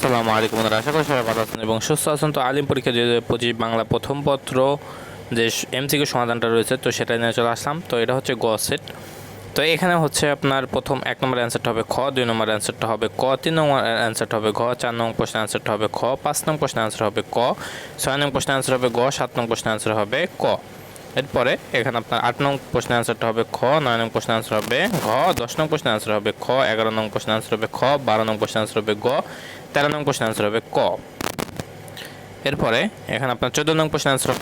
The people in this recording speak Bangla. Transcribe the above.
আসসালামু আলাইকুম বন্ধুরা আশা করি সবাই ভালো আছেন এবং সুস্থ আছেন তো আলিম পরীক্ষা যে পঁচিশ বাংলা প্রথম পত্র যে এমসিকিউ সমাধানটা রয়েছে তো সেটা নিয়ে চলে আসলাম তো এটা হচ্ছে গ সেট তো এখানে হচ্ছে আপনার প্রথম এক নম্বর অ্যান্সারটা হবে খ দুই নম্বর অ্যান্সারটা হবে ক তিন নম্বর অ্যান্সারটা হবে ঘ চার নম্বর প্রশ্নের অ্যান্সারটা হবে খ পাঁচ নম্বর প্রশ্নের অ্যান্সার হবে ক ছয় নম্বর প্রশ্নের অ্যান্সার হবে গ সাত নম্বর প্রশ্নের অ্যান্সার হবে ক এরপরে এখানে আপনার আট নং প্রশ্নের অ্যান্সারটা হবে খ নয় নং প্রশ্নের অ্যান্সার হবে ঘ দশ নং প্রশ্নের অ্যান্সার হবে খ এগারো নং প্রশ্নের অ্যান্সার হবে খ বারো নং প্রশ্নের অ্যান্সার হবে গ তেরো নং প্রশ্নের অ্যান্সার হবে ক। এরপরে এখানে আপনার চোদ্দ নং প্রশ্নের খ